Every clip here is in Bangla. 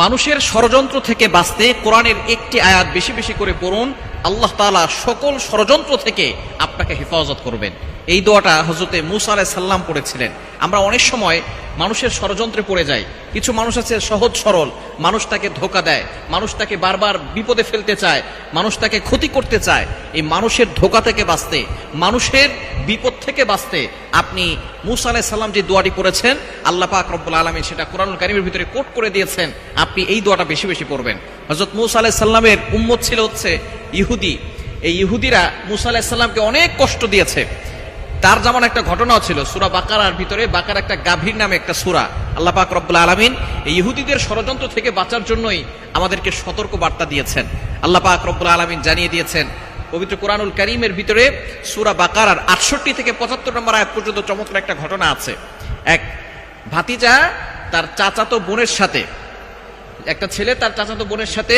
মানুষের ষড়যন্ত্র থেকে বাঁচতে কোরআনের একটি আয়াত বেশি বেশি করে পড়ুন। আল্লাহ তালা সকল ষড়যন্ত্র থেকে আপনাকে হেফাজত করবেন। এই দোয়াটা হজরতে মুসা আলাহ সাল্লাম পড়েছিলেন। আমরা অনেক সময় মানুষের ষড়যন্ত্রে পড়ে যাই। কিছু মানুষ আছে সহজ সরল, মানুষ তাকে ধোকা দেয়, মানুষ তাকে বারবার বিপদে ফেলতে চায়, মানুষ তাকে ক্ষতি করতে চায়। এই মানুষের ধোকা থেকে বাঁচতে, মানুষের বিপদ থেকে বাঁচতে আপনি মুসা আলাহ সাল্লাম যে দোয়াটি পড়েছেন, আল্লাহ পাক রব্বুল আলমী সেটা কোরআন কারিমের ভিতরে কোট করে দিয়েছেন, আপনি এই দোয়াটা বেশি বেশি পড়বেন। হজরত মুসা আলাহ সাল্লামের উম্মত ছিল হচ্ছে ইহুদি। এই ইহুদিরা মুসা আলাহ সাল্লামকে অনেক কষ্ট দিয়েছে। তার যেমন একটা ঘটনাও ছিল, সুরা বাকারার ভিতরে বাকার একটা গাভীর নামে একটা সুরা। আল্লাহ পাক রব্বুল আলমিন এই ইহুদিদের ষড়যন্ত্র থেকে বাঁচার জন্যই আমাদেরকে সতর্ক বার্তা দিয়েছেন। আল্লাহ পাক রব্বুল আলমিন জানিয়ে দিয়েছেন, পবিত্র কোরআনুল করিমের ভিতরে সুরা বাকারার আটষট্টি থেকে পঁচাত্তর নম্বর আয়াত পর্যন্ত চমৎকার একটা ঘটনা আছে। এক ভাতিজা তার চাচাতো বোনের সাথে, একটা ছেলে তার চাচাতো বোনের সাথে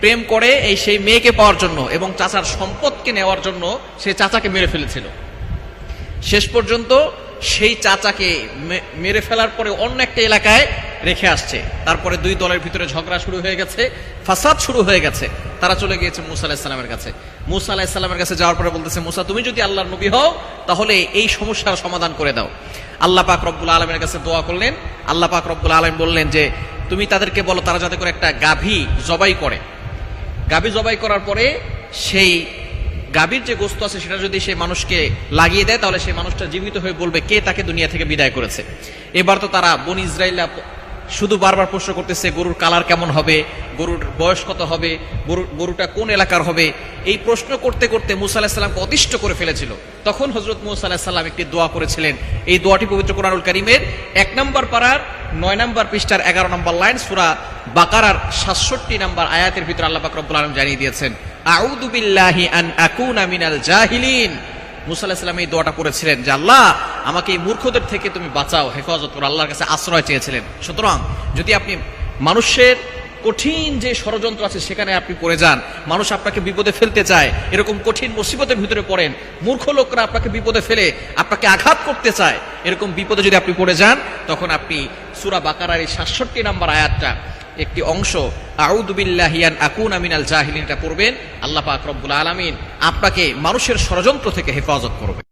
প্রেম করে এই সেই মেয়েকে পাওয়ার জন্য এবং চাচার সম্পদকে নেওয়ার জন্য সে চাচাকে মেরে ফেলেছিল। শেষ পর্যন্ত সেই চাচাকে মেরে ফেলার পরে অন্য একটা এলাকায় রেখে আসছে। তারপরে দুই দলের ভিতরে ঝগড়া শুরু হয়ে গেছে, ফাসাদ শুরু হয়ে গেছে। তারা চলে গিয়েছে মুসা আলাহিসাল্লামের কাছে। মুসা আলাহিসাল্লামের কাছে যাওয়ার পরে বলতেছে, মুসা, তুমি যদি আল্লাহর নবী হও, তাহলে এই সমস্যার সমাধান করে দাও। আল্লাহ পাক রব্বুল আলমের কাছে দোয়া করলেন। আল্লাহ পাক রব্বুল আলম বললেন যে, তুমি তাদেরকে বলো, তারা যাতে করে একটা গাভী জবাই করে। গাভী জবাই করার পরে সেই গাভীর যে গোস্ত আছে, সেটা যদি সেই মানুষকে লাগিয়ে দেয়, তাহলে সেই মানুষটা জীবিত হয়ে বলবে, কে তাকে দুনিয়া থেকে বিদায় করেছে? এবার তো তারা বন ইসরায়েলরা শুধু বারবার প্রশ্ন করতেছে, গরুর কালার কেমন হবে, গরুর বয়স কত হবে, গরু- গরুটা কোন এলাকার হবে? এই প্রশ্ন করতে করতে মুসা অতিষ্ঠ করে ফেলেছিল। তখন হজরত মুসা একটি দোয়া করেছিলেন। এই দোয়াটি পবিত্র কোরআনুল করিমের এক নম্বর পাড়ার নয় নম্বর পৃষ্ঠার এগারো নম্বর লাইন, সুরা বাকারার সাতষট্টি নম্বর আয়াতের ভিতরে আল্লাহ পাক রব্বুল আলম জানিয়ে দিয়েছেন জাহিলিন। মুসা আলাহিস সাল্লাম এই করেছিলেন আমাকে এই মূর্খদের থেকে তুমি বাঁচাও, হেফাজত আল্লাহর কাছে আশ্রয় চেয়েছিলেন। সুতরাং, যদি আপনি মানুষের কঠিন যে ষড়যন্ত্র আছে সেখানে আপনি পড়ে যান, মানুষ আপনাকে বিপদে ফেলতে চায়, এরকম কঠিন মুসিবতের ভিতরে পড়েন, মূর্খ লোকরা আপনাকে বিপদে ফেলে, আপনাকে আঘাত করতে চায়, এরকম বিপদে যদি আপনি পড়ে যান, তখন আপনি সুরা বাকারার এই সাতষট্টি নাম্বার আয়াতটা একটি অংশ আউদুবিল্লাহিয়ান আকুন আমিনাল পড়বেন, আল্লাহ পাক রব্বুল আলামিন আপনাকে মানুষের ষড়যন্ত্র থেকে হেফাজত করবে